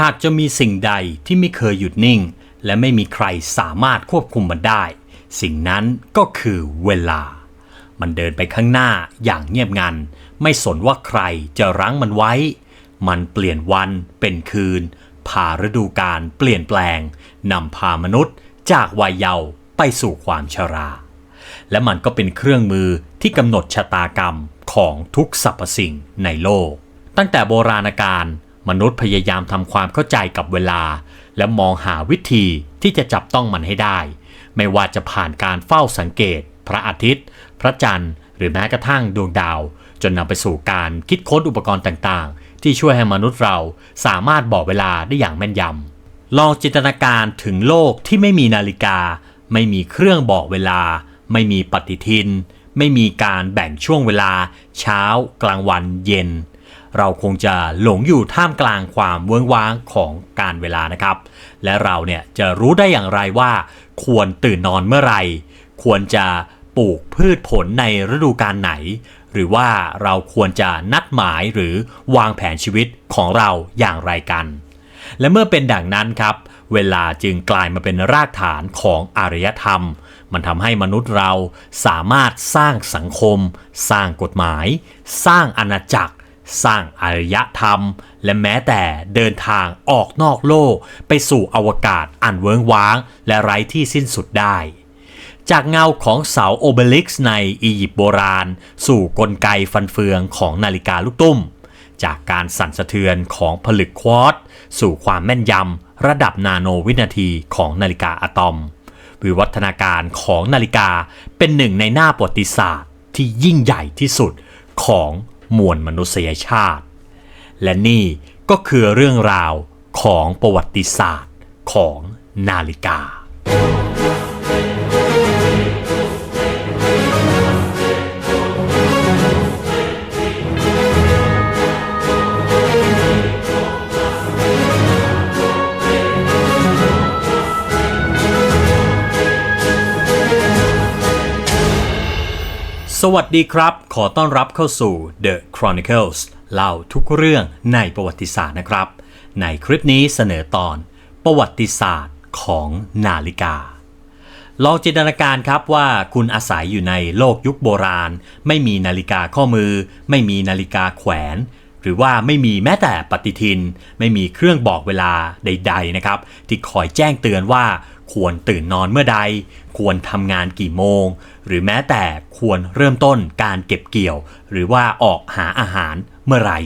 หากจะมีสิ่งใดที่ไม่เคยหยุดนิ่ง และไม่มีใครสามารถควบคุมมันได้ สิ่งนั้นก็คือเวลา มันเดินไปข้างหน้าอย่างเงียบงัน ไม่สนว่าใครจะรั้งมันไว้ มันเปลี่ยนวันเป็นคืน พาฤดูกาลเปลี่ยนแปลงนำพามนุษย์จากวัยเยาว์ไปสู่ความชรา และมันก็เป็นเครื่องมือที่กำหนดชะตากรรมของทุกสรรพสิ่งในโลก ตั้งแต่โบราณกาล มนุษย์พยายามทำความเข้าใจกับเวลา และมองหาวิธีที่จะจับต้องมันให้ได้ ไม่ว่าจะผ่านการเฝ้าสังเกต พระอาทิตย์ พระจันทร์ หรือแม้กระทั่งดวงดาว จนนำไปสู่การคิดค้นอุปกรณ์ต่างๆ ที่ช่วยให้มนุษย์เราสามารถบอกเวลาได้อย่างแม่นยำลองจินตนาการถึงโลกที่ไม่มีนาฬิกา ไม่มีเครื่องบอกเวลา ไม่มีปฏิทิน ไม่มีการแบ่งช่วงเวลา เช้า กลางวันเย็น เราคงจะหลงอยู่ท่ามกลางความเวิ้งว้างของการเวลานะครับ และเราเนี่ยจะรู้ได้อย่างไรว่า ควรตื่นนอนเมื่อไหร่ควรจะปลูกพืชผลในฤดูกาลไหน หรือว่าเราควรจะนัดหมายหรือวางแผนชีวิตของเราอย่างไรกัน และเมื่อเป็นดังนั้นครับ เวลาจึงกลายมาเป็นรากฐานของอารยธรรม มันทำให้มนุษย์เราสามารถสร้างสังคม สร้างกฎหมาย สร้างอาณาจักร สร้างอารยธรรม และแม้แต่เดินทางออกนอกโลก ไปสู่อวกาศอันเวิงว้าง และไร้ที่สิ้นสุดได้ จากเงาของเสาโอเบลิกซ์ในอียิปต์โบราณ สู่กลไกฟันเฟืองของนาฬิกาลูกตุ้ม จากการสั่นสะเทือนของผลึกควอตสู่ความแม่นยำระดับนาโนวินาทีของนาฬิกาอะตอม วิวัฒนาการของนาฬิกาเป็นหนึ่งในหน้าประวัติศาสตร์ที่ยิ่งใหญ่ที่สุดของ มวลมนุษยชาติ และนี่ก็คือเรื่องราวของประวัติศาสตร์ของนาฬิกา สวัสดีครับ ขอต้อนรับเข้าสู่ The Chronicles เล่าทุกเรื่องในประวัติศาสตร์นะครับ ในคลิปนี้เสนอตอนประวัติศาสตร์ของนาฬิกา ลองจินตนาการครับว่าคุณอาศัยอยู่ในโลกยุคโบราณ ไม่มีนาฬิกาข้อมือ ไม่มีนาฬิกาแขวน หรือว่าไม่มีแม้แต่ปฏิทิน ไม่มีเครื่องบอกเวลาใด ๆนะครับ ที่คอยแจ้งเตือนว่า ควรตื่นนอนเมื่อใด ควรทำงานกี่โมง หรือแม้แต่ควรเริ่มต้นการเก็บเกี่ยว หรือว่าออกหาอาหารเมื่อไหร่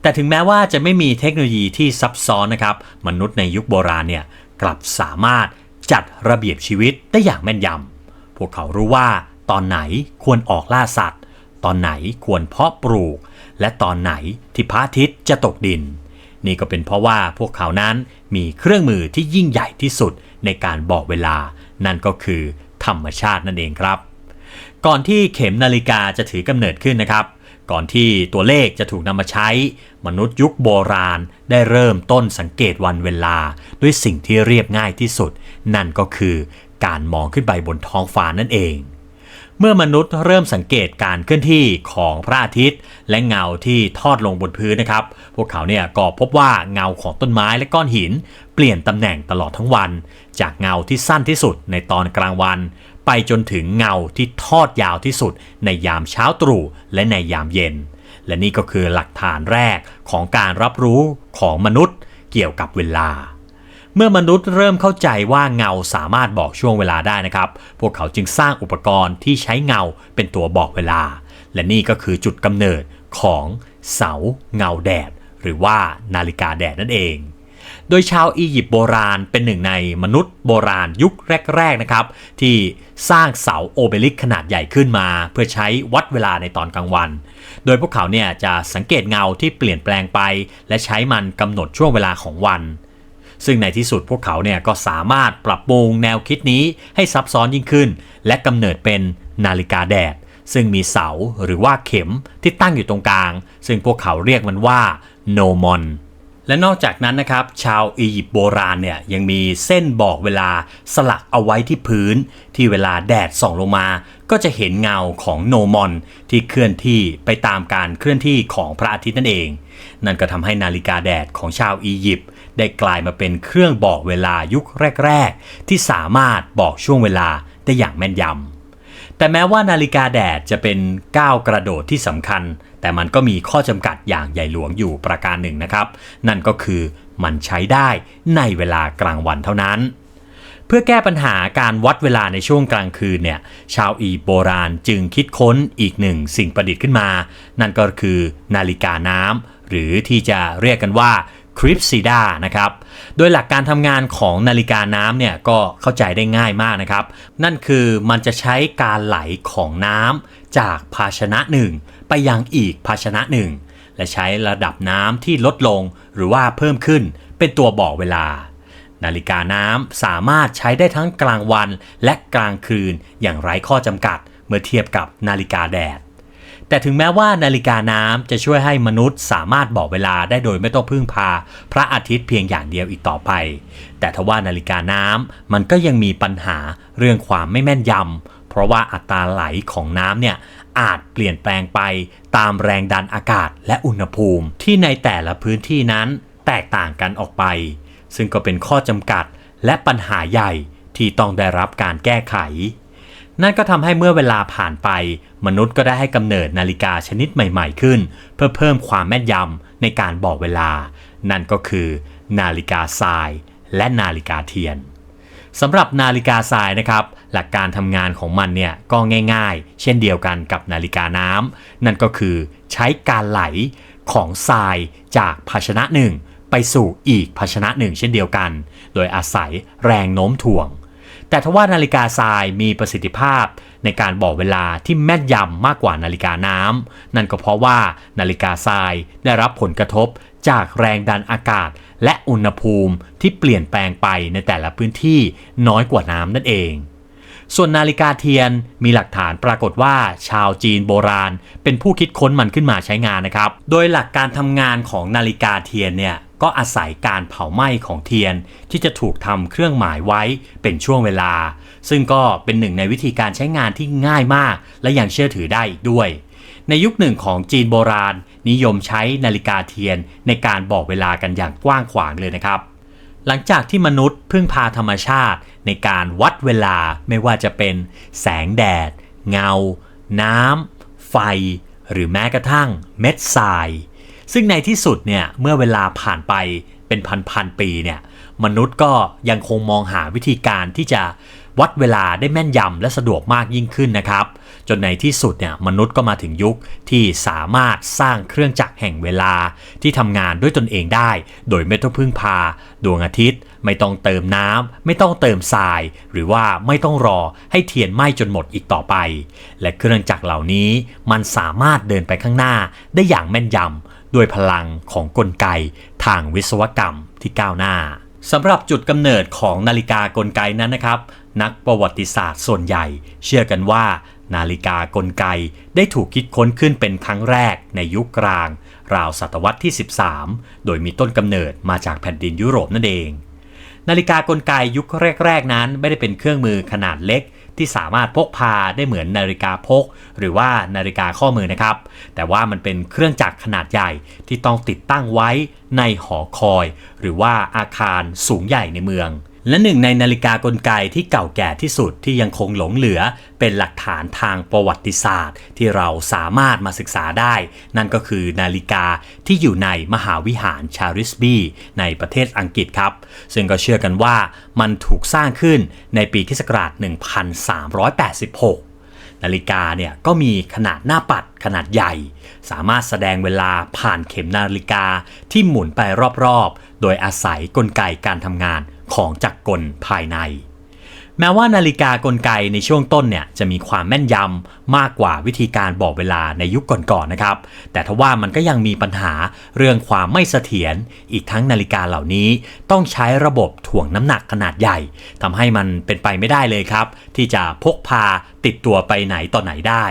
แต่ถึงแม้ว่าจะไม่มีเทคโนโลยีที่ซับซ้อนนะครับ มนุษย์ในยุคโบราณเนี่ยกลับสามารถจัดระเบียบชีวิตได้อย่างแม่นยำ พวกเขารู้ว่าตอนไหนควรออกล่าสัตว์ ตอนไหนควรเพาะปลูก และตอนไหนที่พระอาทิตย์จะตกดิน นี่ก็เป็นเพราะว่าพวกเขานั้นมีเครื่องมือที่ยิ่งใหญ่ที่สุดในการบอกเวลา นั่นก็คือธรรมชาตินั่นเองครับ ก่อนที่เข็มนาฬิกาจะถือกำเนิดขึ้นนะครับ ก่อนที่ตัวเลขจะถูกนำมาใช้ มนุษย์ยุคโบราณได้เริ่มต้นสังเกตวันเวลา ด้วยสิ่งที่เรียบง่ายที่สุด นั่นก็คือการมองขึ้นไปบนท้องฟ้านั่นเอง เมื่อมนุษย์เริ่มสังเกตการเคลื่อนที่ของพระอาทิตย์ และเงาที่ทอดลงบนพื้นนะครับ พวกเขาเนี่ยก็พบว่าเงาของต้นไม้และก้อนหิน เปลี่ยนตำแหน่งตลอดทั้งวัน จากเงาที่สั้นที่สุดในตอนกลางวัน ไปจนถึงเงาที่ทอดยาวที่สุด ในยามเช้าตรู่และในยามเย็น และนี่ก็คือหลักฐานแรกของการรับรู้ของมนุษย์เกี่ยวกับเวลา มื่อมนุษย์เริ่มเข้าใจว่าเงาสามารถบอกช่วงเวลาได้นะครับ พวกเขาจึงสร้างอุปกรณ์ที่ใช้เงาเป็นตัวบอกเวลา และนี่ก็คือจุดกำเนิดของเสาเงาแดด หรือว่านาฬิกาแดดนั่นเอง โดยชาวอียิปต์โบราณเป็นหนึ่งในมนุษย์โบราณยุคแรกๆนะครับ ที่สร้างเสาโอเบลิกขนาดใหญ่ขึ้นมา เพื่อใช้วัดเวลาในตอนกลางวัน โดยพวกเขาเนี่ยจะสังเกตเงาที่เปลี่ยนแปลงไป และใช้มันกำหนดช่วงเวลาของวัน ซึ่งในที่สุดพวกเขาเนี่ยก็สามารถปรับปรุงแนวคิดนี้ให้ซับซ้อนยิ่งขึ้น และกำเนิดเป็นนาฬิกาแดด ซึ่งมีเสาหรือว่าเข็มที่ตั้งอยู่ตรงกลาง ซึ่งพวกเขาเรียกมันว่าโนมอนและนอกจากนั้นนะครับ ชาวอียิปต์โบราณเนี่ยยังมีเส้นบอกเวลาสลักเอาไว้ที่พื้น ที่เวลาแดดส่องลงมา ก็จะเห็นเงาของโนมอนที่เคลื่อนที่ไปตามการเคลื่อนที่ของพระอาทิตย์นั่นเอง นั่นก็ทำให้นาฬิกาแดดของชาวอียิปต์ ได้กลายมาเป็นเครื่องบอกเวลายุคแรก ๆ ที่สามารถบอกช่วงเวลาได้อย่างแม่นยำ แต่แม้ว่านาฬิกาแดดจะเป็นก้าวกระโดดที่สำคัญ แต่มันก็มีข้อจำกัดอย่างใหญ่หลวงอยู่ประการหนึ่งนะครับ นั่นก็คือมันใช้ได้ในเวลากลางวันเท่านั้นเพื่อแก้ปัญหาการวัดเวลาในช่วงกลางคืนเนี่ยชาวอียิปต์โบราณจึงคิดค้นอีกหนึ่งสิ่งประดิษฐ์ขึ้นมา นั่นก็คือนาฬิกาน้ำหรือที่จะเรียกกันว่า คริปซิดานะครับ โดยหลักการทำงานของนาฬิกาน้ำเนี่ยก็เข้าใจได้ง่ายมากนะครับ นั่นคือมันจะใช้การไหลของน้ำจากภาชนะหนึ่งไปยังอีกภาชนะหนึ่งและใช้ระดับน้ำที่ลดลงหรือว่าเพิ่มขึ้นเป็นตัวบอกเวลา นาฬิกาน้ำสามารถใช้ได้ทั้งกลางวันและกลางคืนอย่างไร้ข้อจำกัดเมื่อเทียบกับนาฬิกาแดด แต่ถึงแม้ว่านาฬิกาน้ำจะช่วยให้มนุษย์สามารถบอกเวลาได้โดยไม่ต้องพึ่งพา พระอาทิตย์เพียงอย่างเดียวอีกต่อไป แต่ทว่านาฬิกาน้ำมันก็ยังมีปัญหาเรื่องความไม่แม่นยำเพราะว่าอัตราไหลของน้ำเนี่ยอาจเปลี่ยนแปลงไปตามแรงดันอากาศและอุณหภูมิ ที่ในแต่ละพื้นที่นั้นแตกต่างกันออกไป ซึ่งก็เป็นข้อจำกัดและปัญหาใหญ่ที่ต้องได้รับการแก้ไข นั่นก็ทำให้เมื่อเวลาผ่านไป มนุษย์ก็ได้ให้กำเนิดนาฬิกาชนิดใหม่ๆขึ้น เพื่อเพิ่มความแม่นยำในการบอกเวลา นั่นก็คือ นาฬิกาทราย และนาฬิกาเทียนสำหรับนาฬิกาทรายนะครับ หลักการทำงานของมันเนี่ยก็ง่ายๆ เช่นเดียวกันกับนาฬิกาน้ำนั่นก็คือใช้การไหลของทรายจากภาชนะหนึ่งไปสู่อีกภาชนะหนึ่งเช่นเดียวกัน โดยอาศัยแรงโน้มถ่วง แต่ทว่านาฬิกาทรายมีประสิทธิภาพในการบอกเวลาที่แม่นยำมากกว่านาฬิกาน้ำ นั่นก็เพราะว่านาฬิกาทรายได้รับผลกระทบจากแรงดันอากาศ และอุณหภูมิที่เปลี่ยนแปลงไปในแต่ละพื้นที่น้อยกว่าน้ำนั่นเอง ส่วนนาฬิกาเทียนมีหลักฐานปรากฏว่าชาวจีนโบราณ เป็นผู้คิดค้นมันขึ้นมาใช้งานนะครับ โดยหลักการทำงานของนาฬิกาเทียนเนี่ย ก็อาศัยการเผาไหม้ของเทียนที่จะถูกทำเครื่องหมายไว้เป็นช่วงเวลา ซึ่งก็เป็นหนึ่งในวิธีการใช้งานที่ง่ายมาก และยังเชื่อถือได้อีกด้วย ในยุคหนึ่งของจีนโบราณ นิยมใช้นาฬิกาเทียนในการบอกเวลากันอย่างกว้างขวางเลยนะครับหลังจากที่มนุษย์พึ่งพาธรรมชาติในการวัดเวลาไม่ว่าจะเป็นแสงแดด เงา น้ำ ไฟ หรือแม้กระทั่งเม็ดทราย ซึ่งในที่สุดเนี่ยเมื่อเวลาผ่านไปเป็นพันๆปีเนี่ยมนุษย์ก็ยังคงมองหาวิธีการที่จะวัดเวลาได้แม่นยำและสะดวกมากยิ่งขึ้นนะครับ จนในที่สุดเนี่ยมนุษย์ก็มาถึงยุคที่สามารถสร้างเครื่องจักรแห่งเวลาที่ทำงานด้วยตนเองได้ โดยไม่ต้องพึ่งพา ดวงอาทิตย์ ไม่ต้องเติมน้ำไม่ต้องเติมทราย หรือว่าไม่ต้องรอให้เทียนไหม้จนหมดอีกต่อไป และเครื่องจักรเหล่านี้มันสามารถเดินไปข้างหน้าได้อย่างแม่นยำ ด้วยพลังของกลไกทางวิศวกรรมที่ก้าวหน้าสำหรับจุดกำเนิดของนาฬิกากลไกนั้นนะครับ นักประวัติศาสตร์ส่วนใหญ่ เชื่อกันว่า นาฬิกากลไกได้ถูกคิดค้นขึ้นเป็นครั้งแรกในยุคกลาง ราวศตวรรษที่ 13 โดยมีต้นกำเนิดมาจากแผ่นดินยุโรปนั่นเอง นาฬิกากลไกยุคแรก ๆ นั้นไม่ได้เป็นเครื่องมือขนาดเล็ก ที่สามารถพกพาได้เหมือนนาฬิกาพก หรือว่านาฬิกาข้อมือนะครับ แต่ว่ามันเป็นเครื่องจักรขนาดใหญ่ที่ต้องติดตั้งไว้ในหอคอย หรือว่าอาคารสูงใหญ่ในเมือง และหนึ่งในนาฬิกากลไกที่เก่าแก่ที่สุดที่ยังคงหลงเหลือ เป็นหลักฐานทางประวัติศาสตร์ ที่เราสามารถมาศึกษาได้ นั่นก็คือนาฬิกาที่อยู่ในมหาวิหารชาริสบีในประเทศอังกฤษครับ ซึ่งก็เชื่อกันว่ามันถูกสร้างขึ้นในปีคศ1386นาฬิกาเนี่ยก็มีขนาดหน้าปัดขนาดใหญ่ สามารถแสดงเวลาผ่านเข็มนาฬิกาที่หมุนไปรอบๆ โดยอาศัยกลไกการทำงาน ของจักรกลภายใน แม้ว่านาฬิกากลไกในช่วงต้นเนี่ยจะมีความแม่นยำมากกว่าวิธีการบอกเวลาในยุคก่อนๆนะครับ แต่ทว่ามันก็ยังมีปัญหาเรื่องความไม่เสถียรอีกทั้งนาฬิกาเหล่านี้ต้องใช้ระบบถ่วงน้ำหนักขนาดใหญ่ทำให้มันเป็นไปไม่ได้เลยครับ ที่จะพกพาติดตัวไปไหนต่อไหนได้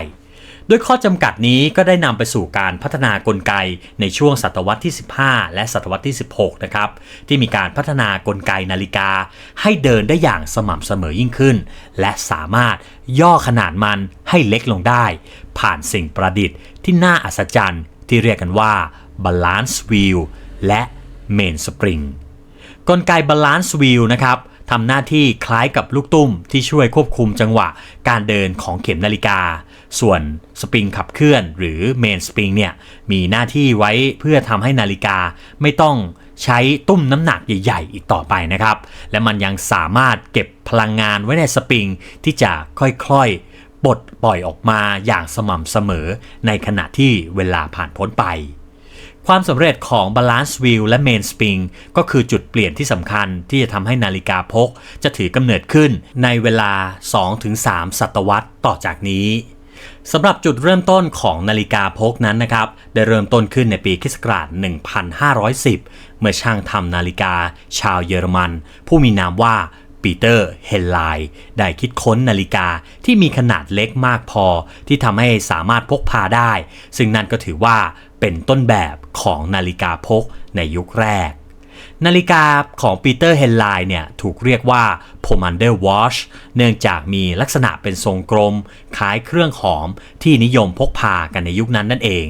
ด้วยข้อจำกัดนี้ก็ได้นำไปสู่การพัฒนากลไกในช่วงศตวรรษที่ 15 และศตวรรษที่ 16 นะครับ ที่มีการพัฒนากลไกนาฬิกา ให้เดินได้อย่างสม่ำเสมอยิ่งขึ้น และสามารถย่อขนาดมันให้เล็กลงได้ ผ่านสิ่งประดิษฐ์ที่น่าอัศจรรย์ที่เรียกกันว่า balance wheel และ main spring กลไก balance wheel นะครับทำหน้าที่คล้ายกับลูกตุ้มที่ช่วยควบคุมจังหวะการเดินของเข็มนาฬิกา ส่วนสปริงขับเคลื่อนหรือเมนสปริงเนี่ยมีหน้าที่ไว้เพื่อทำให้นาฬิกาไม่ต้องใช้ตุ้มน้ำหนักใหญ่ๆ อีกต่อไปนะครับ และมันยังสามารถเก็บพลังงานไว้ในสปริงที่จะค่อยๆปลดปล่อยออกมาอย่างสม่ำเสมอในขณะที่เวลาผ่านพ้นไป ความสำเร็จของ Balance Wheel และ Main Spring ก็คือจุดเปลี่ยนที่สำคัญที่จะทำให้นาฬิกาพกจะถือกำเนิดขึ้นในเวลา 2-3 ศตวรรษต่อจากนี้ สำหรับจุดเริ่มต้นของนาฬิกาพกนั้นนะครับ ได้เริ่มต้นขึ้นในปีคศ1510 เมื่อช่างทำนาฬิกา ชาวเยอรมัน ผู้มีนามว่าปีเตอร์ เฮนไลได้คิดค้นนาฬิกาที่มีขนาดเล็กมากพอ ที่ทำให้สามารถพกพาได้ ซึ่งนั่นก็ถือว่าเป็นต้นแบบของนาฬิกาพกในยุคแรก นาฬิกาของปีเตอร์เฮนไลน์เนี่ยถูกเรียกว่า Pomander Watch เนื่องจากมีลักษณะเป็นทรงกลมคล้ายเครื่องหอมที่นิยมพกพากันในยุคนั้นนั่นเอง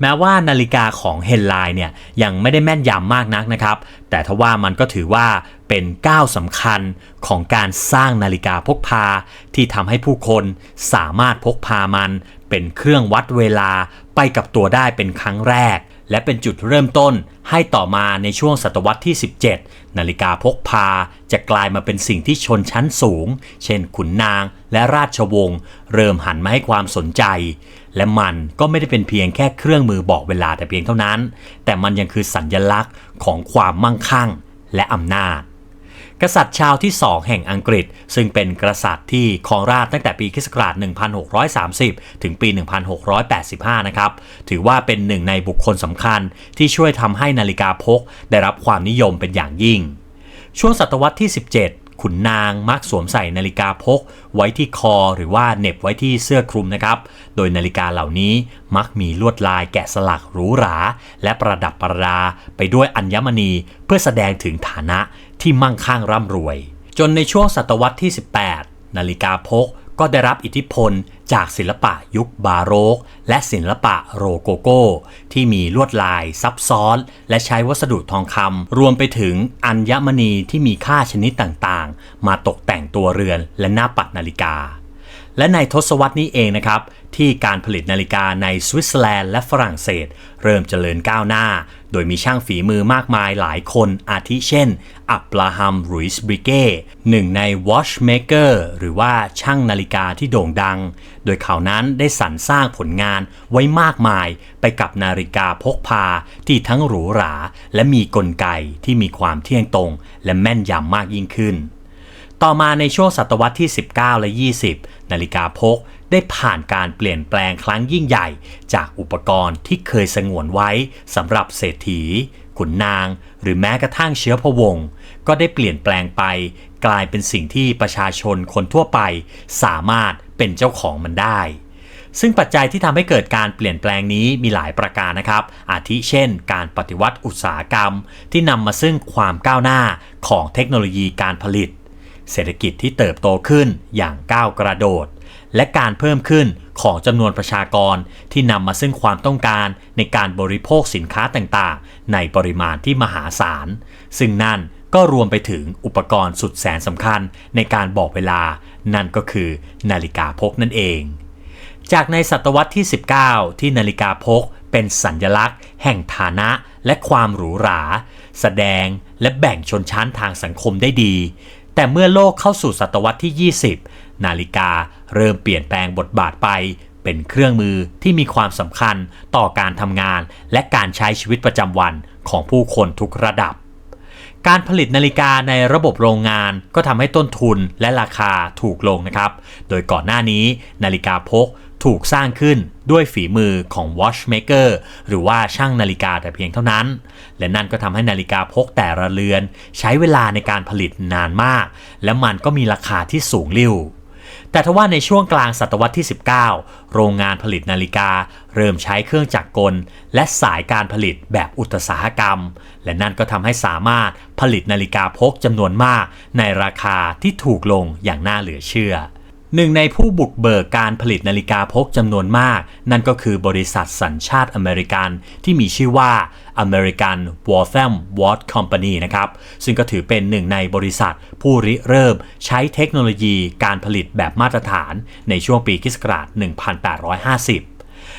แม้ว่านาฬิกาของเฮนไลน์เนี่ยยังไม่ได้แม่นยำมากนักนะครับ แต่ทว่ามันก็ถือว่าเป็นก้าวสำคัญของการสร้างนาฬิกาพกพา ที่ทำให้ผู้คนสามารถพกพามัน เป็นเครื่องวัดเวลาไปกับตัวได้เป็นครั้งแรก และเป็นจุดเริ่มต้นให้ต่อมาในช่วงศตวรรษที่ 17 นาฬิกาพกพาจะกลายมาเป็นสิ่งที่ชนชั้นสูง เช่นขุนนางและราชวงศ์เริ่มหันมาให้ความสนใจ และมันก็ไม่ได้เป็นเพียงแค่เครื่องมือบอกเวลาแต่เพียงเท่านั้น แต่มันยังคือสัญญลักษณ์ของความมั่งคั่งและอำนาจ กษัตริย์ชาวที่ 2 แห่งอังกฤษ ซึ่งเป็นกษัตริย์ที่ครองราชตั้งแต่ปีคศ1630 ถึงปี 1685 นะครับ ถือว่าเป็นหนึ่งในบุคคลสำคัญที่ช่วยทำให้นาฬิกาพกได้รับความนิยมเป็นอย่างยิ่ง ช่วงศตวรรษที่ 17 ขุนนางมักสวมใส่นาฬิกาพก ไว้ที่คอหรือว่าเน็บไว้ที่เสื้อคลุมนะครับ โดยนาฬิกาเหล่านี้มักมีลวดลายแกะสลักหรูหรา และประดับประดาไปด้วยอัญมณี เพื่อแสดงถึงฐานะที่มั่งคั่งร่ำรวย จนในช่วงศตวรรษที่ 18 นาฬิกาพก ก็ได้รับอิทธิพลจากศิลปะยุคบาโรก และศิลปะโรโกโก้ ที่มีลวดลายซับซ้อน และใช้วัสดุทองคำรวมไปถึงอัญมณีที่มีค่าชนิดต่างๆ มาตกแต่งตัวเรือนและหน้าปัดนาฬิกา และในทศวรรษนี้เองนะครับ ที่การผลิตนาฬิกาในสวิตเซอร์แลนด์และฝรั่งเศส เริ่มเจริญก้าวหน้า โดยมีช่างฝีมือมากมายหลายคนอาทิเช่น อับราฮัมรุยส์บริเก้หนึ่งใน watchmaker หรือว่าช่างนาฬิกาที่โด่งดัง โดยเขานั้นได้สรรสร้างผลงานไว้มากมายไปกับนาฬิกาพกพาที่ทั้งหรูหรา และมีกลไกที่มีความเที่ยงตรง และแม่นยำมากยิ่งขึ้น ต่อมาในช่วงศตวรรษที่ 19 และ 20 นาฬิกาพกได้ผ่านการเปลี่ยนแปลงครั้งยิ่งใหญ่ จากอุปกรณ์ที่เคยสงวนไว้สำหรับเศรษฐี ขุนนาง หรือแม้กระทั่งเชื้อพระวงศ์ก็ได้เปลี่ยนแปลงไป กลายเป็นสิ่งที่ประชาชนคนทั่วไป สามารถเป็นเจ้าของมันได้ ซึ่งปัจจัยที่ทำให้เกิดการเปลี่ยนแปลงนี้มีหลายประการนะครับ อาทิเช่น การปฏิวัติอุตสาหกรรม ที่นำมาซึ่งความก้าวหน้าของเทคโนโลยีการผลิต เศรษฐกิจที่เติบโตขึ้นอย่างก้าวกระโดด และการเพิ่มขึ้นของจำนวนประชากรที่นำมาซึ่งความต้องการในการบริโภคสินค้าต่างๆ ในปริมาณที่มหาศาล ซึ่งนั่นก็รวมไปถึงอุปกรณ์สุดแสนสำคัญในการบอกเวลา นั่นก็คือนาฬิกาพกนั่นเอง จากในศตวรรษที่ 19 ที่นาฬิกาพกเป็นสัญญลักษณ์ แห่งฐานะและความหรูหรา แสดงและแบ่งชนชั้นทางสังคมได้ดี แต่เมื่อโลกเข้าสู่ศตวรรษที่ 20 นาฬิกาเริ่มเปลี่ยนแปลงบทบาทไปเป็นเครื่องมือที่มีความสำคัญต่อการทำงานและการใช้ชีวิตประจำวันของผู้คนทุกระดับ การผลิตนาฬิกาในระบบโรงงานก็ทำให้ต้นทุนและราคาถูกลงนะครับ โดยก่อนหน้านี้นาฬิกาพก ถูกสร้างขึ้นด้วยฝีมือของ watchmaker หรือว่าช่างนาฬิกาแต่เพียงเท่านั้น และนั่นก็ทำให้นาฬิกาพกแต่ละเรือน ใช้เวลาในการผลิตนานมาก และมันก็มีราคาที่สูงลิ่วแต่ทว่าในช่วงกลางศตวรรษที่ 19 โรงงานผลิตนาฬิกา เริ่มใช้เครื่องจักรกล และสายการผลิตแบบอุตสาหกรรม และนั่นก็ทำให้สามารถผลิตนาฬิกาพกจำนวนมาก ในราคาที่ถูกลงอย่างน่าเหลือเชื่อ หนึ่งในผู้บุกเบิกการผลิตนาฬิกาพกจำนวนมาก นั่นก็คือบริษัทสัญชาติอเมริกันที่มีชื่อว่า American Waltham Watch Company นะครับ ซึ่งก็ถือเป็นหนึ่งในบริษัทผู้ริเริ่มใช้เทคโนโลยีการผลิตแบบมาตรฐานในช่วงปีคศ1850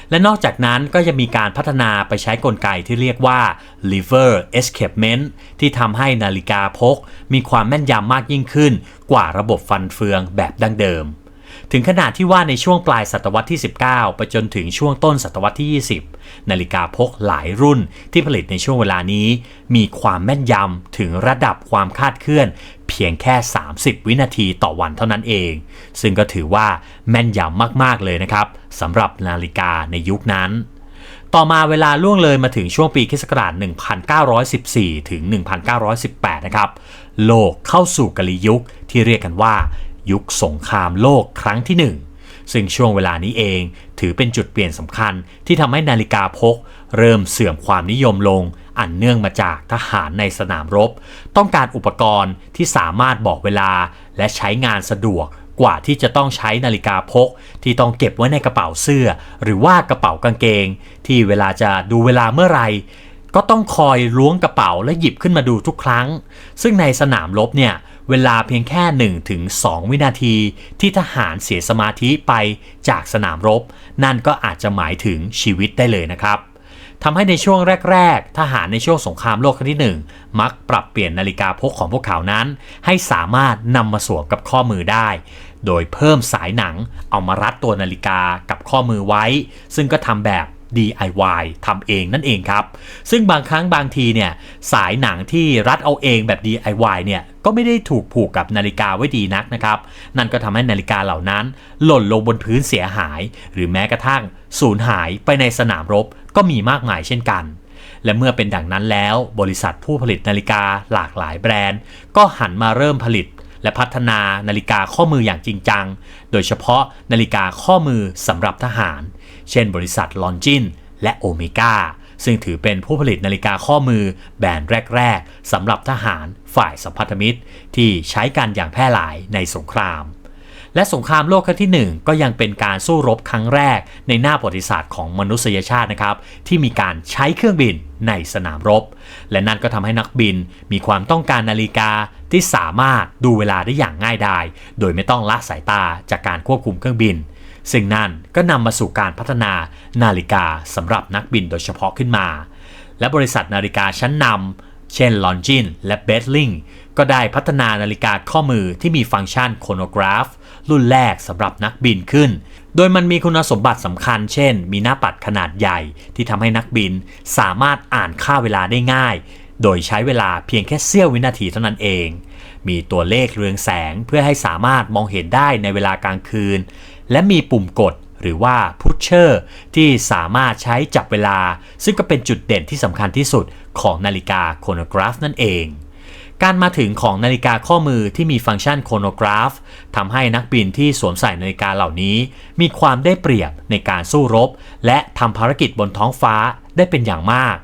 และนอกจากนั้นก็จะมีการพัฒนาไปใช้กลไกที่เรียกว่า lever escapement ที่ทำให้นาฬิกาพก มีความแม่นยำมากยิ่งขึ้นกว่าระบบฟันเฟืองแบบดั้งเดิม ถึงขนาดที่ว่าในช่วงปลายศตวรรษที่ 19 ไปจนถึงช่วงต้นศตวรรษที่ 20 นาฬิกาพกหลายรุ่นที่ผลิตในช่วงเวลานี้ มีความแม่นยำถึงระดับความคาดเคลื่อน เพียงแค่ 30 วินาทีต่อวันเท่านั้นเอง ซึ่งก็ถือว่าแม่นยำมากๆเลยนะครับสำหรับนาฬิกาในยุคนั้นต่อมาเวลาล่วงเลยมาถึงช่วงปีคศ1914 ถึง 1918 นะครับ โลกเข้าสู่กลียุคที่เรียกกันว่า ยุคสงครามโลกครั้งที่ 1 ซึ่งช่วงเวลานี้เองถือเป็นจุดเปลี่ยนสำคัญที่ทำให้นาฬิกาพก เริ่มเสื่อมความนิยมลง อันเนื่องมาจากทหารในสนามรบ ต้องการอุปกรณ์ที่สามารถบอกเวลา และใช้งานสะดวกกว่าที่จะต้องใช้นาฬิกาพก ที่ต้องเก็บไว้ในกระเป๋าเสื้อ หรือว่ากระเป๋ากางเกง ที่เวลาจะดูเวลาเมื่อไหร่ก็ต้องคอยล้วงกระเป๋าและหยิบขึ้นมาดูทุกครั้ง ซึ่งในสนามรบเนี่ย เวลาเพียงแค่1ถึง2วินาที ที่ทหารเสียสมาธิไปจากสนามรบ นั่นก็อาจจะหมายถึงชีวิตได้เลยนะครับทำให้ในช่วงแรก ๆ ทหารในช่วงสงครามโลกครั้งที่ 1 มักปรับเปลี่ยนนาฬิกาพกของพวกเขานั้น ให้สามารถนำมาสวมกับข้อมือได้ โดยเพิ่มสายหนังเอามารัดตัวนาฬิกากับข้อมือไว้ ซึ่งก็ทำแบบ DIY ทำเองนั่นเองครับ ซึ่งบางครั้งบางทีเนี่ยสายหนังที่รัดเอาเองแบบ DIY เนี่ยก็ไม่ได้ถูกผูกกับนาฬิกาไว้ดีนักนะครับ นั่นก็ทำให้นาฬิกาเหล่านั้น หล่นลงบนพื้นเสียหาย หรือแม้กระทั่งสูญหายไปในสนามรบก็มีมากมายเช่นกัน และเมื่อเป็นดังนั้นแล้ว บริษัทผู้ผลิตนาฬิกาหลากหลายแบรนด์ ก็หันมาเริ่มผลิตและพัฒนานาฬิกาข้อมืออย่างจริงจัง โดยเฉพาะนาฬิกาข้อมือสำหรับทหาร เช่นบริษัทลอนจินและโอเมก้าซึ่งถือเป็นผู้ผลิตนาฬิกาข้อมือแบรนด์แรก ๆสำหรับทหารฝ่ายสัมพันธมิตร ที่ใช้กันอย่างแพร่หลายในสงคราม และสงครามโลกครั้งที่ 1 ก็ยังเป็นการสู้รบครั้งแรกในหน้าประวัติศาสตร์ของมนุษยชาตินะครับ ที่มีการใช้เครื่องบินในสนามรบ และนั่นก็ทำให้นักบินมีความต้องการนาฬิกาที่สามารถดูเวลาได้อย่างง่ายดายโดยไม่ต้องละสายตาจากการควบคุมเครื่องบิน ซึ่งนั่นก็นำมาสู่การพัฒนานาฬิกาสำหรับนักบินโดยเฉพาะขึ้นมา และบริษัทนาฬิกาชั้นนำเช่น Longines และ b e t l i n g ก็ได้พัฒนานาฬิกาข้อมือที่มีฟังก์ชันโคโนกราฟ รุ่นแรกสำหรับนักบินขึ้น โดยมันมีคุณสมบัติสำคัญ เช่น มีหน้าปัดขนาดใหญ่ที่ทำให้นักบินสามารถอ่านค่าเวลาได้ง่าย โดยใช้เวลาเพียงแค่เสี้ยววินาทีเท่านั้นเองมีตัวเลขเรืองแสงเพื่อให้สามารถมองเห็นได้ในเวลากลางคืน และมีปุ่มกดหรือว่าพุชเชอร์ที่สามารถใช้จับเวลา ซึ่งก็เป็นจุดเด่นที่สำคัญที่สุดของนาฬิกาโคโนกราฟนั่นเอง การมาถึงของนาฬิกาข้อมือที่มีฟังก์ชันโคโนกราฟทำให้นักบินที่สวมใส่นาฬิกาเหล่านี้ มีความได้เปรียบในการสู้รบ และทำภารกิจบนท้องฟ้าได้เป็นอย่างมาก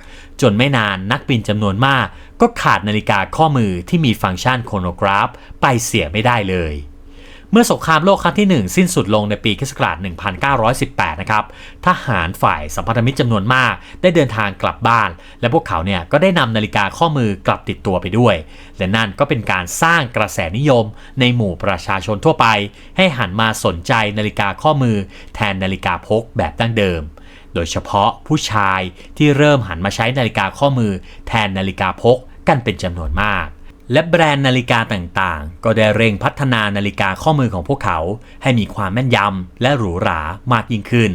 จนไม่นานนักบินจำนวนมาก ก็ขาดนาฬิกาข้อมือที่มีฟังก์ชันโคโนกราฟ ไปเสียไม่ได้เลย เมื่อสงครามโลกครั้งที่ 1 สิ้นสุดลงในปีคศ1918 นะครับ ทหารฝ่ายสัมพันธมิตรจำนวนมาก ได้เดินทางกลับบ้าน และพวกเขาเนี่ยก็ได้นำนาฬิกาข้อมือกลับติดตัวไปด้วย และนั่นก็เป็นการสร้างกระแสนิยมในหมู่ประชาชนทั่วไป ให้หันมาสนใจนาฬิกาข้อมือ แทนนาฬิกาพกแบบดั้งเดิมโดยเฉพาะผู้ชายที่เริ่มหันมาใช้นาฬิกาข้อมือแทนนาฬิกาพกกันเป็นจำนวนมาก และแบรนด์นาฬิกาต่างๆ ก็ได้เร่งพัฒนานาฬิกาข้อมือของพวกเขา ให้มีความแม่นยำและหรูหรามากยิ่งขึ้น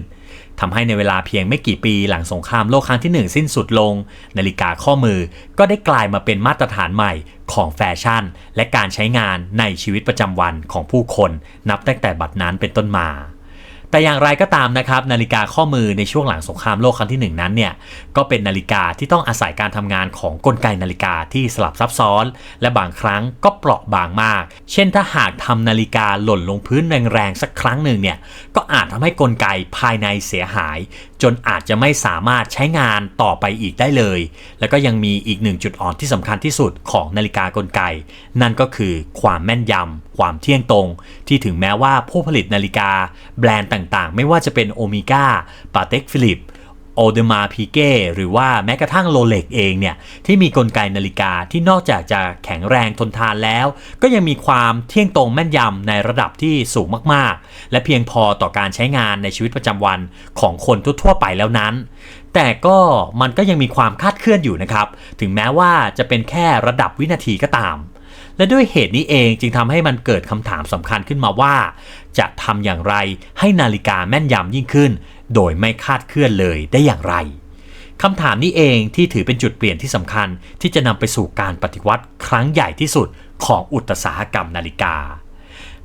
ทำให้ในเวลาเพียงไม่กี่ปีหลังสงครามโลกครั้งที่ 1 สิ้นสุดลง นาฬิกาข้อมือก็ได้กลายมาเป็นมาตรฐานใหม่ของแฟชั่น และการใช้งานในชีวิตประจำวันของผู้คน นับตั้งแต่บัดนั้นเป็นต้นมา แต่อย่างไรก็ตามนะครับนาฬิกาข้อมือในช่วงหลังสงครามโลกครั้งที่ 1 นั้นเนี่ยก็เป็นนาฬิกาที่ต้องอาศัยการทำงานของกลไกนาฬิกาที่สลับซับซ้อน และบางครั้งก็เปราะบางมาก เช่นถ้าหากทำนาฬิกาหล่นลงพื้นแรงๆสักครั้งหนึ่งเนี่ยก็อาจทำให้กลไกภายในเสียหาย จนอาจจะไม่สามารถใช้งานต่อไปอีกได้เลย แล้วก็ยังมีอีกหนึ่งจุดอ่อนที่สำคัญที่สุดของนาฬิกากลไก นั่นก็คือความแม่นยำ ความเที่ยงตรง ที่ถึงแม้ว่าผู้ผลิตนาฬิกา แบรนด์ต่างๆ ไม่ว่าจะเป็นโอเมก้าปาเต็กฟิลิปโอเดมาพีเก้หรือว่าแม้กระทั่งโรเล็กเองเนี่ย ที่มีกลไกนาฬิกาที่นอกจากจะแข็งแรงทนทานแล้ว ก็ยังมีความเที่ยงตรงแม่นยำในระดับที่สูงมากๆ และเพียงพอต่อการใช้งานในชีวิตประจำวันของคนทั่วๆไปแล้วนั้นแต่ก็มันก็ยังมีความคาดเคลื่อนอยู่นะครับ ถึงแม้ว่าจะเป็นแค่ระดับวินาทีก็ตาม และด้วยเหตุนี้เองจึงทำให้มันเกิดคำถามสำคัญขึ้นมาว่า จะทำอย่างไรให้นาฬิกาแม่นยำยิ่งขึ้น โดยไม่คาดเคลื่อนเลยได้อย่างไรคำถามนี้เองที่ถือเป็นจุดเปลี่ยนที่สำคัญที่จะนำไปสู่การปฏิวัติครั้งใหญ่ที่สุดของอุตสาหกรรมนาฬิกา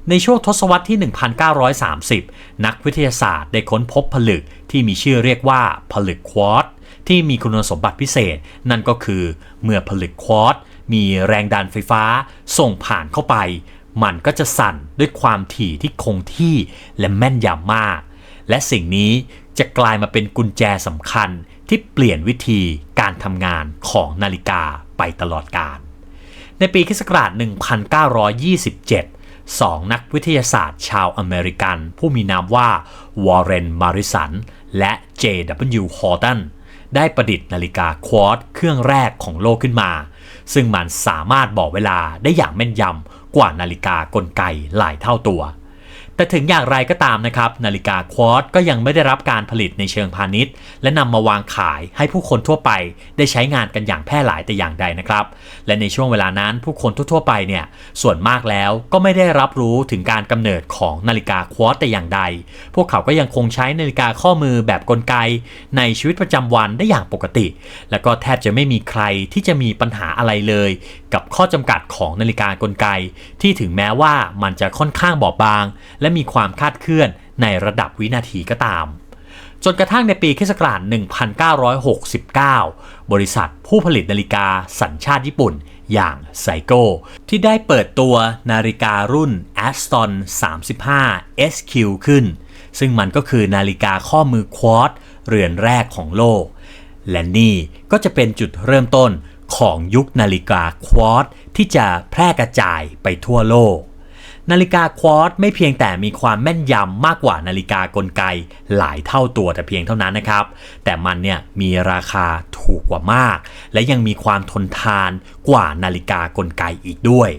ในช่วงทศวรรษที่ 1930 นักวิทยาศาสตร์ได้ค้นพบผลึกที่มีชื่อเรียกว่าผลึกควอตที่มีคุณสมบัติพิเศษ นั่นก็คือเมื่อผลึกควอต มีแรงดันไฟฟ้าส่งผ่านเข้าไป มันก็จะสั่นด้วยความถี่ที่คงที่และแม่นยำมาก และสิ่งนี้จะกลายมาเป็นกุญแจสำคัญที่เปลี่ยนวิธีการทำงานของนาฬิกาไปตลอดกาลในปีคศ1927 สองนักวิทยาศาสตร์ชาวอเมริกัน ผู้มีนามว่าวอร์เรน มาริสัน และ J.W. Horton ได้ประดิษฐ์นาฬิกาควอตเครื่องแรกของโลกขึ้นมา ซึ่งมันสามารถบอกเวลาได้อย่างแม่นยำกว่านาฬิกากลไกหลายเท่าตัว แต่ถึงอย่างไรก็ตามนะครับ นาฬิกาควอตก็ยังไม่ได้รับการผลิตในเชิงพาณิชย์ และนำมาวางขายให้ผู้คนทั่วไป ได้ใช้งานกันอย่างแพร่หลายแต่อย่างใดนะครับ และในช่วงเวลานั้นผู้คนทั่วๆไปเนี่ยส่วนมากแล้วก็ไม่ได้รับรู้ถึงการกำเนิดของนาฬิกาควอตแต่อย่างใด พวกเขาก็ยังคงใช้นาฬิกาข้อมือแบบกลไก ในชีวิตประจำวันได้อย่างปกติ แล้วก็แทบจะไม่มีใครที่จะมีปัญหาอะไรเลย กับข้อจำกัดของนาฬิกากลไก ที่ถึงแม้ว่ามันจะค่อนข้างบอบบางและมีความคาดเคลื่อนในระดับวินาทีก็ตาม จนกระทั่งในปีคศ1969 บริษัทผู้ผลิตนาฬิกาสัญชาติญี่ปุ่นอย่างไซโกที่ได้เปิดตัวนาฬิการุ่น Aston 35 SQ ขึ้น ซึ่งมันก็คือนาฬิกาข้อมือควอตเรือนแรกของโลก และนี่ก็จะเป็นจุดเริ่มต้นของยุคนาฬิกาควอตที่จะแพร่กระจายไปทั่วโลก นาฬิกาควอตไม่เพียงแต่มีความแม่นยำมากกว่านาฬิกากลไกหลายเท่าตัวแต่เพียงเท่านั้นนะครับ แต่มันเนี่ยมีราคาถูกกว่ามาก และยังมีความทนทานกว่านาฬิกากลไกอีกด้วย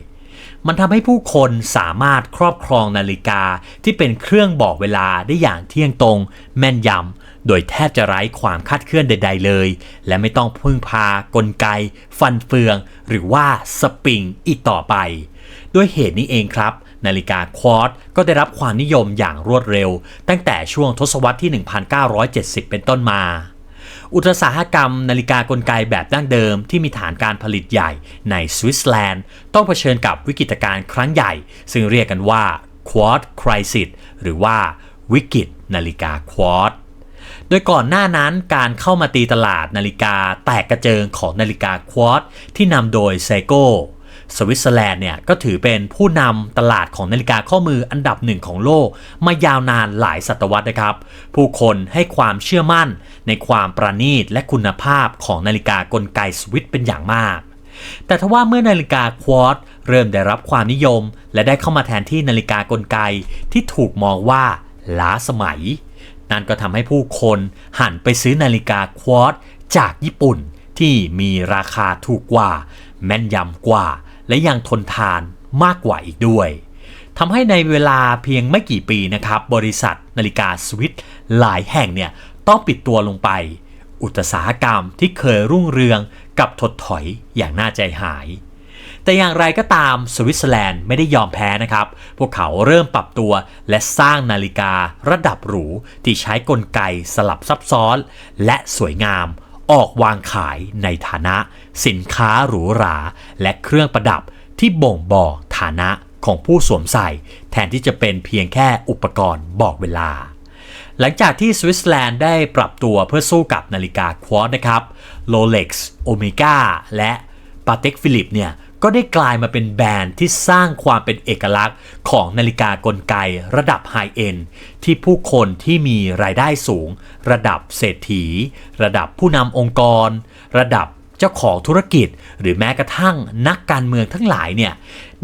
มันทำให้ผู้คนสามารถครอบครองนาฬิกาที่เป็นเครื่องบอกเวลาได้อย่างเที่ยงตรง แม่นยำ โดยแทบจะไร้ความคาดเคลื่อนใด ๆ เลย และไม่ต้องพึ่งพากลไก ฟันเฟือง หรือว่าสปริงอีกต่อไป ด้วยเหตุนี้เองครับ นาฬิกาควอตก็ได้รับความนิยมอย่างรวดเร็ว ตั้งแต่ช่วงทศวรรษที่ 1970 เป็นต้นมาอุตสาหกรรมนาฬิกากลไกแบบดั้งเดิมที่มีฐานการผลิตใหญ่ในสวิตเซอร์แลนด์ ต้องเผชิญกับวิกฤตการณ์ครั้งใหญ่ ซึ่งเรียกกันว่า Quad Crisis หรือว่าวิกฤตนาฬิกาควอต โดยก่อนหน้านั้นการเข้ามาตีตลาดนาฬิกาแตกกระเจิงของนาฬิกาควอตที่นำโดยไซโกสวิตเซอร์แลนด์เนี่ยก็ถือเป็นผู้นำตลาดของนาฬิกาข้อมืออันดับหนึ่งของโลก มายาวนานหลายศตวรรษนะครับ ผู้คนให้ความเชื่อมั่น ในความประณีตและคุณภาพของนาฬิกากลไกสวิตเป็นอย่างมาก แต่ทว่าเมื่อนาฬิกาควอตเริ่มได้รับความนิยม และได้เข้ามาแทนที่นาฬิกากลไกที่ถูกมองว่าล้าสมัย นั่นก็ทำให้ผู้คนหันไปซื้อนาฬิกาควอตจากญี่ปุ่นที่มีราคาถูกกว่า แม่นยำกว่า และยังทนทานมากกว่าอีกด้วยทำให้ในเวลาเพียงไม่กี่ปีนะครับ บริษัทนาฬิกาสวิตหลายแห่งเนี่ยต้องปิดตัวลงไป อุตสาหกรรมที่เคยรุ่งเรืองกับถดถอยอย่างน่าใจหาย แต่อย่างไรก็ตามสวิตเซอร์แลนด์ไม่ได้ยอมแพ้นะครับ พวกเขาเริ่มปรับตัวและสร้างนาฬิการะดับหรูที่ใช้กลไกสลับซับซ้อน และสวยงามออกวางขายในฐานะ สินค้าหรูหรา และเครื่องประดับที่บ่งบอกฐานะของผู้สวมใส่ แทนที่จะเป็นเพียงแค่อุปกรณ์บอกเวลา หลังจากที่สวิตเซอร์แลนด์ได้ปรับตัวเพื่อสู้กับนาฬิกาควอตนะครับ Rolex Omega และ Patek Philippe เนี่ย ก็ได้กลายมาเป็นแบรนด์ที่สร้างความเป็นเอกลักษณ์ของนาฬิกากลไกระดับไฮเอ็นที่ผู้คนที่มีรายได้สูง ระดับเศรษฐี ระดับผู้นำองค์กร ระดับเจ้าของธุรกิจ หรือแม้กระทั่งนักการเมืองทั้งหลายเนี่ย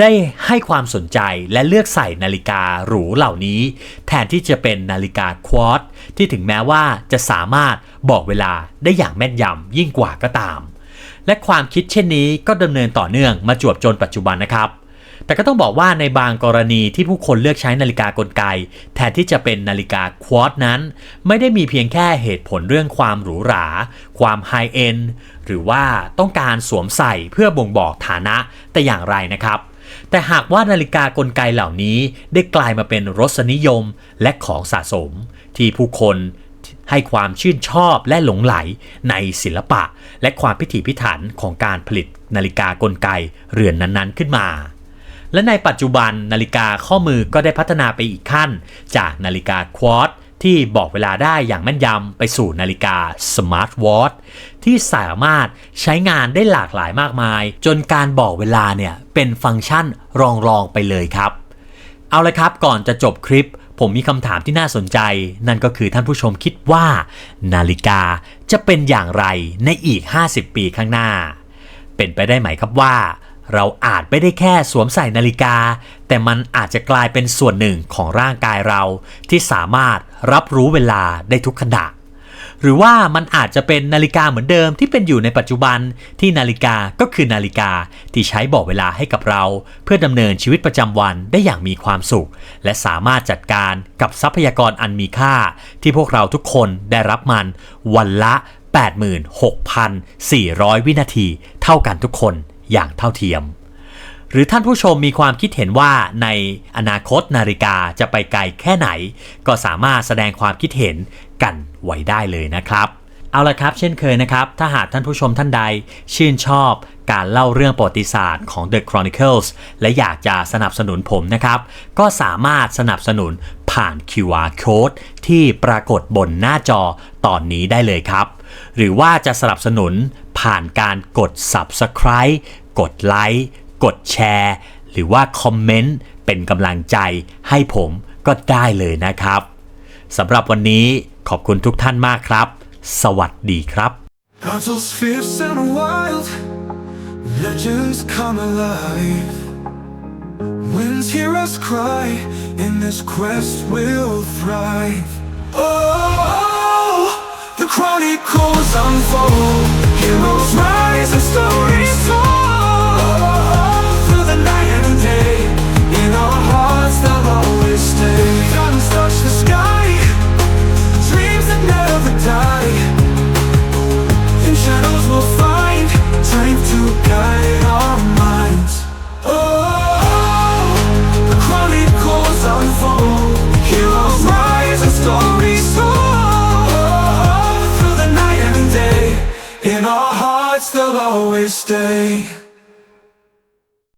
ได้ให้ความสนใจและเลือกใส่นาฬิกาหรูเหล่านี้ แทนที่จะเป็นนาฬิกาควอตที่ถึงแม้ว่าจะสามารถบอกเวลาได้อย่างแม่นยำยิ่งกว่าก็ตาม และความคิดเช่นนี้ก็ดำเนินต่อเนื่องมาจวบจนปัจจุบันนะครับ แต่ก็ต้องบอกว่าในบางกรณีที่ผู้คนเลือกใช้นาฬิกากลไก แทนที่จะเป็นนาฬิกาควอตนั้น ไม่ได้มีเพียงแค่เหตุผลเรื่องความหรูหรา ความไฮเอนหรือว่าต้องการสวมใส่เพื่อบ่งบอกฐานะแต่อย่างไรนะครับแต่หากว่านาฬิกากลไกเหล่านี้ได้กลายมาเป็นรสนิยมและของสะสม ที่ผู้คน ให้ความชื่นชอบและหลงไหลในศิลปะ และความพิถีพิถันของการผลิตนาฬิกากลไกเรือนนั้นๆขึ้นมา และในปัจจุบันนาฬิกาข้อมือก็ได้พัฒนาไปอีกขั้น จากนาฬิกาควอตที่บอกเวลาได้อย่างแม่นยำไปสู่นาฬิกาสมาร์ทวอทที่สามารถใช้งานได้หลากหลายมากมาย จนการบอกเวลาเนี่ยเป็นฟังก์ชันรองๆไปเลยครับ เอาละครับก่อนจะจบคลิป ผมมีคำถามที่น่าสนใจ นั่นก็คือท่านผู้ชมคิดว่า นาฬิกาจะเป็นอย่างไรในอีก 50 ปีข้างหน้า เป็นไปได้ไหมครับว่า เราอาจไม่ได้แค่สวมใส่นาฬิกา แต่มันอาจจะกลายเป็นส่วนหนึ่งของร่างกายเรา ที่สามารถรับรู้เวลาได้ทุกขณะ หรือว่ามันอาจจะเป็นนาฬิกาเหมือนเดิมที่เป็นอยู่ในปัจจุบันที่นาฬิกาก็คือนาฬิกาที่ใช้บอกเวลาให้กับเรา เพื่อดำเนินชีวิตประจำวันได้อย่างมีความสุข และสามารถจัดการกับทรัพยากรอันมีค่า ที่พวกเราทุกคนได้รับมันวันละ 86,400 วินาที เท่ากันทุกคนอย่างเท่าเทียม หรือท่านผู้ชมมีความคิดเห็นว่าในอนาคตนาฬิกาจะไปไกลแค่ไหน ก็สามารถแสดงความคิดเห็นกันไว้ได้เลยนะครับ เอาละครับ เช่นเคยนะครับ ถ้าหากท่านผู้ชมท่านใด ชื่นชอบการเล่าเรื่องประวัติศาสตร์ของ The Chronicles และอยากจะสนับสนุนผมนะครับ ก็สามารถสนับสนุนผ่าน QR Code ที่ปรากฏบนหน้าจอตอนนี้ได้เลยครับ หรือว่าจะสนับสนุนผ่านการกด Subscribe กดไลค์ กดแชร์ หรือว่าคอมเมนต์เป็นกำลังใจให้ผมก็ได้เลยนะครับสำหรับวันนี้ขอบคุณทุกท่านมากครับ สวัสดีครับ Battles fierce and wild, legends come alive. Winds hear us cry, in this quest we'll thrive. Oh, the chronicles unfold, heroes rise and stories told. day.